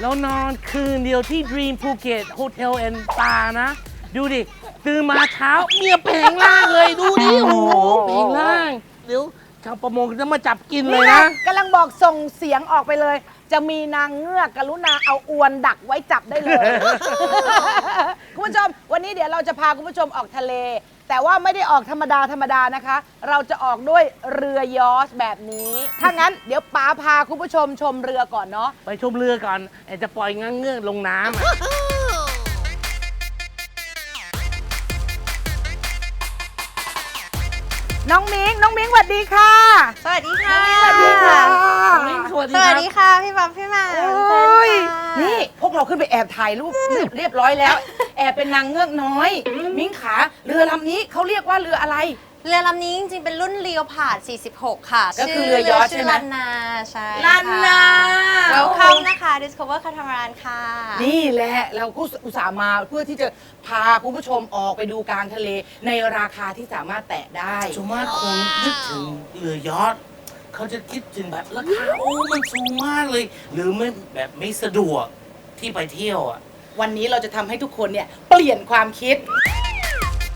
ผู้ชมเรานอนคืนเดียวที่ Dream Phuket Hotel and Spa นะ ดูดิ ตื่นมาเช้าเมียแปลงร่างเลยดูดิโอ้โหแปลงร่าง เดี๋ยวชาวประมงจะมาจับกินเลนี่ยไงนะ กำลังบอกส่งเสียงออกไปเลย จะมีนางเงือกกรุณาเอาอวนดักไว้จับได้เลย คุณผู้ชม วันนี้เดี๋ยวเราจะพาคุณผู้ชมออกทะเล แต่ว่าไม่ได้ออกธรรมดาธรรมดานะคะ เราจะออกด้วยเรือยอชต์แบบนี้ ถ้างั้นเดี๋ยวป๋าพาคุณผู้ชมชมเรือก่อนเนาะ ไปชมเรือก่อนไอ้จะปล่อยงั้งเงือกลงน้ำอะน้องมิงน้องมิงสวัสดีค่ะ สวัสดีค่ะ สวัสดีค่ะสวัสดีสควัรัสบดีค่ะ พี่บ๊อบพี่หมาโอ้ยนี่นี่พวกเราขึ้นไปแอบถ่ายรูปเรียบร้อยแล้ว แอบเป็นนางเงือกน้อย มิ้งขาเรือลำนี้เขาเรียกว่าเรืออะไร เรือลำนี้จริงๆ เป็นรุ่นเรียวผาด 46 ค่ะก็คือเรือยอชต์ใช่ไหม ลันนาใช่ลันนาเวลคัมนะคะ Discover Catamaran ค่ะ นี่แหละเราก็อุตส่าห์มาเพื่อที่จะพาคุณผู้ชมออกไปดูกลางทะเลในราคาที่สามารถแตะได้ชาวบ้านคงนึกถึงเรือยอชต์เขาจะคิดถึงแบบราคาโอ้มันสูงมากเลย หรือไม่แบบไม่สะดวกที่ไปเที่ยวอะ วันนี้เราจะทำให้ทุกคนเนี่ยเปลี่ยนความคิด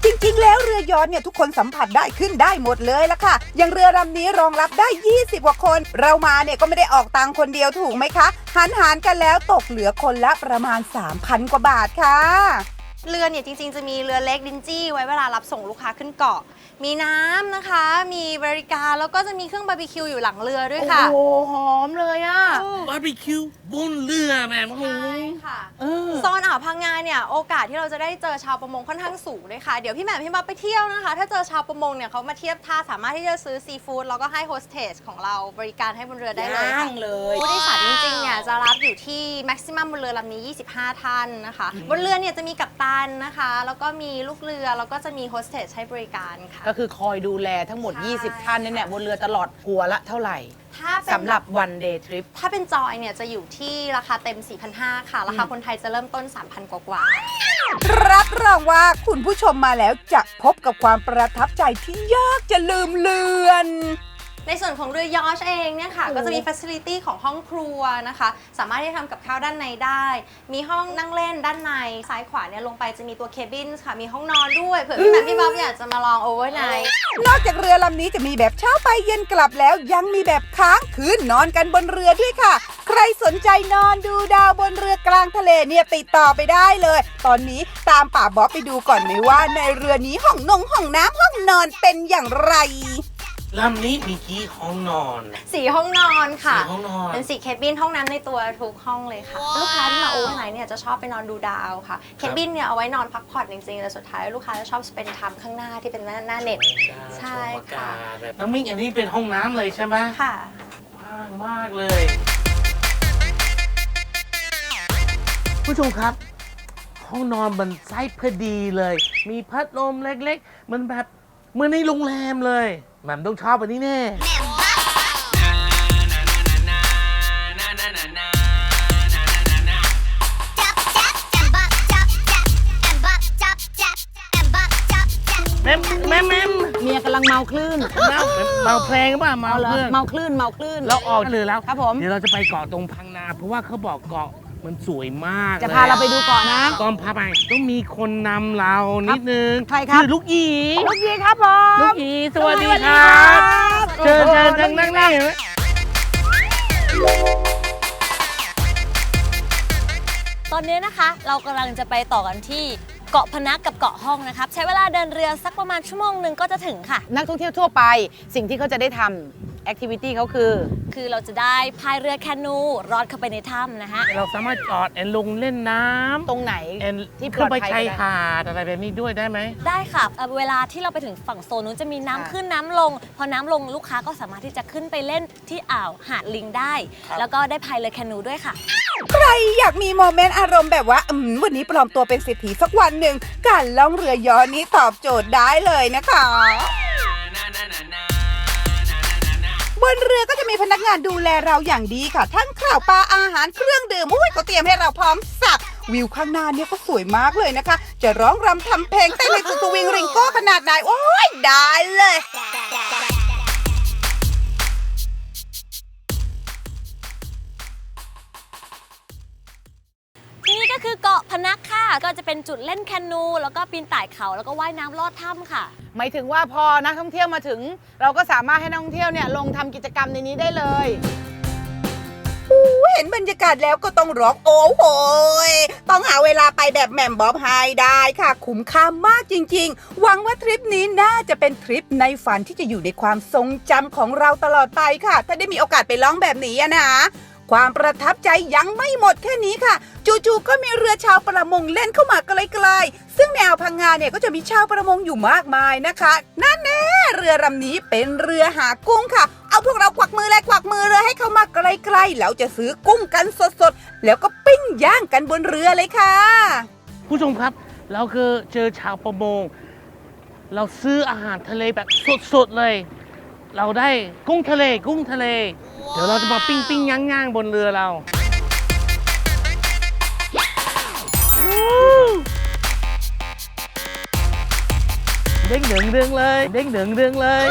จริงๆ แล้วเรือยอนเนี่ยทุกคนสัมผัสได้ขึ้นได้หมดเลยละค่ะ อย่างเรือลำนี้รองรับได้ 20 กว่าคน เรามาเนี่ยก็ไม่ได้ออกตังค์คนเดียวถูกไหมคะหันหารกันแล้วตกเหลือคนละประมาณ 3,000 กว่าบาทค่ะ เรือเนี่ยจริงๆ จะมีเรือเล็กดินจี้ไว้เวลารับส่งลูกค้าขึ้นเกาะ มีน้ำนะคะ มีบริการแล้วก็จะมีเครื่องบาร์บีคิวอยู่หลังเรือด้วยค่ะโอ้โหหอมเลยอะ บาร์บีคิวบนเรือแบบโอ้โห ใช่ค่ะ เออ โซนอ่าวพังงาเนี่ยโอกาสที่เราจะได้เจอชาวประมงค่อนข้างสูงเลยค่ะ เดี๋ยวพี่แหม่มพี่มาไปเที่ยวนะคะ ถ้าเจอชาวประมงเนี่ยเขามาเทียบท่าสามารถที่จะซื้อซีฟู้ดแล้วก็ให้โฮสเทสของเราบริการให้บนเรือได้เลยย่าค่ะงเลย ผู้โดยสารจริงๆเนี่ยจะรับอยู่ที่แม็กซิมัมบนเรือลำนี้ 25 ท่านนะคะ บนเรือเนี่ยจะมีกัปตันนะคะ แล้วก็มีลูกเรือ แล้วก็จะมีโฮสเทสให้บริการค่ะ ก็คือคอยดูแลทั้งหมด ใช่ 20 ท่านเนี่ยบนเรือตลอดหัวละเท่าไหร่ถ้าเป็นสำหรับ one day trip ถ้าเป็นจอยเนี่ย จะอยู่ที่ราคาเต็ม 4,500 ค่ะ ราคาคนไทยจะเริ่มต้น 3,000 กว่าๆรับรองว่าคุณผู้ชมมาแล้วจะพบกับความประทับใจที่ยากจะลืมเลือน ในส่วนของเรือยอชเองเนี่ยค่ะ ก็จะมี Facility ของห้องครัวนะคะ สามารถที่จะทำกับข้าวด้านในได้ มีห้องนั่งเล่นด้านใน ซ้ายขวาเนี่ยลงไปจะมีตัวเคบินค่ะ มีห้องนอนด้วย เผื่อพี่แหม่มพี่บ๊อบอยากจะมาลองโอเวอร์ไนท์นอกจากเรือลำนี้จะมีแบบเช้าไปเย็นกลับแล้วยังมีแบบค้างคืนนอนกันบนเรือด้วยค่ะ ใครสนใจนอนดูดาวบนเรือกลางทะเลเนี่ยติดต่อไปได้เลย ตอนนี้ตามป่าบ๊อบไปดูก่อนไหมว่าในเรือนี้ห้องนงห้องน้ำห้องนอนเป็นอย่างไร ลำนี้มีกี่ห้องนอนสี่ห้องนอนค่ะ สี่ห้องนอน เป็นสี่เคบินห้องน้ำในตัวทุกห้องเลยค่ะ ลูกค้าที่มาโอเวอร์ไนท์เนี่ยจะชอบไปนอนดูดาวค่ะ เคบินเนี่ยเอาไว้นอนพักผ่อนจริงๆแต่สุดท้ายลูกค้าจะชอบสเปนไทม์ข้างหน้าที่เป็นหน้าหน้าเน็ต ใช่ชมอากาค่ะศแบบน้องมิ้งอันนี้เป็นห้องน้ำเลยใช่ไหมค่ะกว้างมากเลย ผู้ชมครับ ห้องนอนมันไซส์พอดีเลย มีพัดลมเล็ก ๆ มันแบบเหมือนในโรงแรมเลย แหม่มต้องชอบอันนี้แน่แม่มแม่มแม่มเมียกำลังเมาคลื่นเมาเมาเพลงป่ะเมาเอาเหรอเพื่อนเมาคลื่นเมาคลื่น เราออกเรือแล้วครับผม เดี๋ยวเราจะไปเกาะตรงพังนา เพราะว่าเขาบอกเกาะ มันสวยมากจะพาเราไปดูเกาะนะก่อนพาไปต้องมีคนนำเรานิดนึงใครครับอลูกหยีลูกยีครับผมลูกหยีสวัสดีครับเชิญเชิญเชิญนั่งนี่ตอนนี้นะคะ เรากำลังจะไปต่อกันที่เกาะพนักกับเกาะห้องนะครับ ใช้เวลาเดินเรือสักประมาณชั่วโมงหนึ่งก็จะถึงค่ะ นักท่องเที่ยวทั่วไป สิ่งที่เขาจะได้ทำ แอคทิวิตี้เขาคือ คือเราจะได้พายเรือแคนูรอดเข้าไปในถ้ำนะฮะ เราสามารถจอดแอนลงเล่นน้ำตรงไหนแอนที่ปขึ้ลอนดไปภัยชายก็ได้หาดอะไรแบบนี้ด้วยได้ไหม ได้ค่ะเอ่อเวลาที่เราไปถึงฝั่งโซนนู้นจะมีน้ำค่ะขึ้นน้ำลง พอน้ำลงลูกค้าก็สามารถที่จะขึ้นไปเล่นที่อ่าวหาดลิงได้ครับแล้วก็ได้พายเรือแคนูด้วยค่ะ ใครอยากมีโมเมนต์อารมณ์แบบว่าอืมวันนี้ปลอมตัวเป็นเศรษฐีสักวันหนึ่งการล่องเรือยอชต์นี้ตอบโจทย์ได้เลยนะคะ บนเรือก็จะมีพนักงานดูแลเราอย่างดีค่ะ ทั้งข้าวปลาอาหารเครื่องดื่มอุ้ยเขาเตรียมให้เราพร้อมสับวิวข้างหน้าเนี่ยก็สวยมากเลยนะคะ จะร้องรำทำเพลงเต้นในสตูวิงริงโก้ขนาดไหนโอ้ยได้เลย พนักค่ะ ก็จะเป็นจุดเล่นแคนู แล้วก็ปีนต่ายเขาแล้วก็ว่ายน้ำลอดถ้ำค่ะ หมายถึงว่าพอนักท่องเที่ยวมาถึง เราก็สามารถให้นักท่องเที่ยวเนี่ยลงทำกิจกรรมในนี้ได้เลย เห็นบรรยากาศแล้วก็ต้องร้องโอ้โหยต้องหาเวลาไปแบบแหม่มบ๊อบไฮได้ค่ะ คุ้มค่ามากจริงๆ หวังว่าทริปนี้น่าจะเป็นทริปในฝันที่จะอยู่ในความทรงจำของเราตลอดไปค่ะ ถ้าได้มีโอกาสไปล่องแบบนี้อะนะ ความประทับใจยังไม่หมดแค่นี้ค่ะ จู่ๆก็มีเรือชาวประมงเล่นเข้ามาไกลๆซึ่งแนวพังงาเนี่ยก็จะมีชาวประมงอยู่มากมายนะคะนั่นแน่เรือลำนี้เป็นเรือหากุ้งค่ะ เอาพวกเราควักมือและควักมือเรือให้เข้ามาไกลๆแล้วจะซื้อกุ้งกันสดๆแล้วก็ปิ้งย่างกันบนเรือเลยค่ะ ผู้ชมครับเราคือเจอชาวประมง เราซื้ออาหารทะเลแบบสดๆเลย เราได้กุ้งทะเลกุ้งทะเล เดี๋ยวเราจะมาปิ้งปิ้งย่างย่างๆบนเรือเราเด้งเดืองเดืองเลย เด้งเดืองเดืองเลย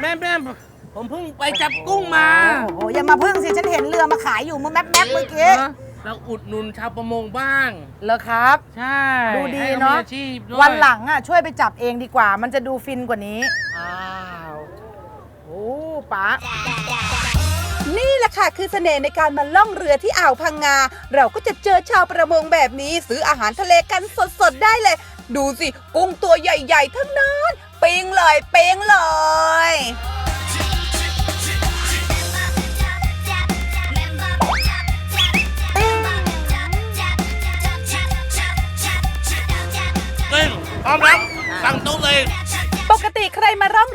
แม่แม่ผมเพิ่งไปจับกุ้งมาโอ้โหอย่ามาพึ่งสิฉันเห็นเรือมาขายอยู่มือแมบแมบเมื่อกี้นะเราอุดหนุนชาวประมงบ้าง เหรอครับ ใช่ดูดีให้ขเนาะมีอชีพด้วยวันหลังอะช่วยไปจับเองดีกว่า มันจะดูฟินกว่านี้อ้าว โอ้ป๋านี่แหละค่ะคือเสน่ห์ในการมาล่องเรือที่อ่าวพังงา เราก็จะเจอชาวประมงแบบนี้ซื้ออาหารทะเลกันสดๆได้เลย ดูสิ กุ้งตัวใหญ่ๆทั้งนั้นปิ้งเลยปิ้งเลยเฮ้ยพร้อมแล้วสั่งโต๊ะเลยปกติใครมาร่อง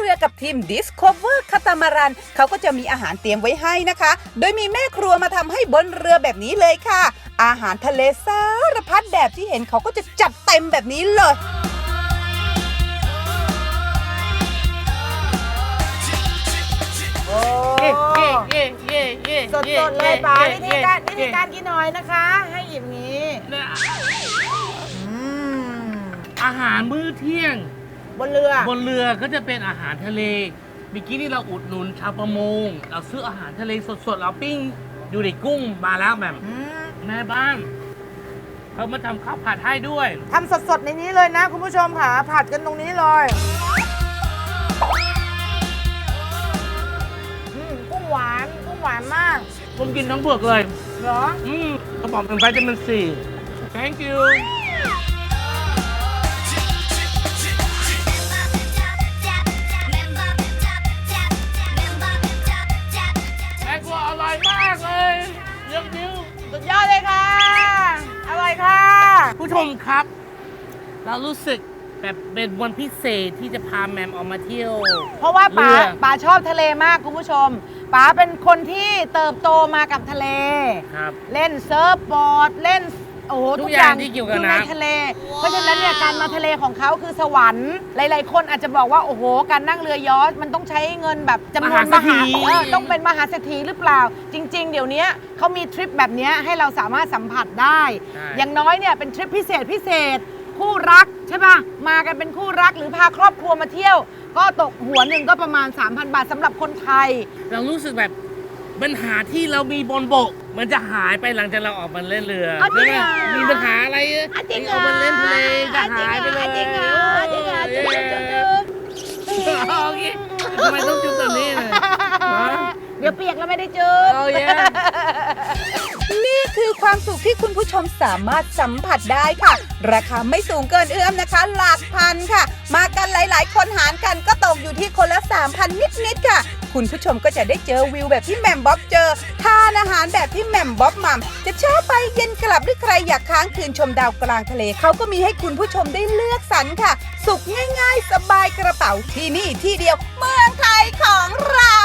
เรือกับทีม Discover คาตามารันเขาก็จะมีอาหารเตรียมไว้ให้นะคะ โดยมีแม่ครัวมาทำให้บนเรือแบบนี้เลยค่ะ อาหารทะเลสารพัดแบบที่เห็นเขาก็จะจัดเต็มแบบนี้เลยโอ้เย่เย่เย่เย่เย่สดๆเลยป๋าวิธีการวิธีการกินหน่อยนะคะ ให้หยิบนี้เนี่ยอืมอาหารมื้อเที่ยง บนเรือ บนเรือก็จะเป็นอาหารทะเลเมื่อกี้นี่เราอุดหนุนชาวประมง เราซื้ออาหารทะเลสดๆ เราปิ้งดูดิกุ้งมาแล้วแบบอืมแม่บ้านเขามาทำข้าวผัดให้ด้วย ทำสดๆในนี้เลยนะ คุณผู้ชมค่ะ ผัดกันตรงนี้เลยอืมกุ้งหวานกุ้งหวานมาก ผมกินทั้งเปลือกเลย เหรอ อืมกระป๋องเป็นไวตามินซี thank you เรารู้สึกแบบเป็นวันพิเศษที่จะพาแมมออกมาเที่ยว เพราะว่าป๋าเรือป๋าชอบทะเลมากคุณผู้ชมป๋าเป็นคนที่เติบโตมากับทะเล ครับ เล่นเซิร์ฟบอร์ดเล่นโอ้โหทุทุกกออย่างที่เกี่ยวกับอยู่ในน้ำ ทะเล เพราะฉะนั้นเนี่ยการมาทะเลของเขาคือสวรรค์หลาย ๆ คนอาจจะบอกว่าโอ้โห การนั่งเรือยอชต์มันต้องใช้เงินแบบจำนวนมหาเออต้องเป็นมหาเศรษฐีหรือเปล่า จริง ๆ เดี๋ยวนี้เขามีทริปแบบเนี้ยให้เราสามารถสัมผัสได้ ใช่ อย่างน้อยเนี่ยเป็นทริปพิเศษพิเศษ คู่รักใช่ป่ะมากันเป็นคู่รักหรือพาครอบครัวมาเที่ยว ก็ตกหัวหนึ่งก็ประมาณ 3,000 บาทสำหรับคนไทย เรารู้สึกแบบปัญหาที่เรามีบนบก มันจะหายไปหลังจากเราออกมาเล่นเรืออ๋อจริงเหรอใช่ไหมมีปัญหาอะไรอะจริงเหรอออกมาเล่นทะเลจะอะจริงหายไปเหรเลอยจริงเหรอจริงเหรอจริงเหรอจริงเหรอ โอเคทำไมต้องจุดแบบนี้เลยฮะเดี๋ยวเปียกแล้วไม่ได้จุดโอ้ย นี่คือความสุขที่คุณผู้ชมสามารถสัมผัสได้ค่ะ ราคาไม่สูงเกินเอื้อมนะคะ หลักพันค่ะ มากันหลาย ๆ คนหารกันก็ตกอยู่ที่คนละ 3,000 นิด ๆ ค่ะ คุณผู้ชมก็จะได้เจอวิวแบบที่แหม่มบ๊อบเจอ ทานอาหารแบบที่แหม่มบ๊อบมัมจะเช้าไปเย็นกลับหรือใครอยากค้างคืนชมดาวกลางทะเลเขาก็มีให้คุณผู้ชมได้เลือกสรรค่ะ สุขง่าย ๆ สบายกระเป๋าที่นี่ที่เดียวเมืองไทยของเรา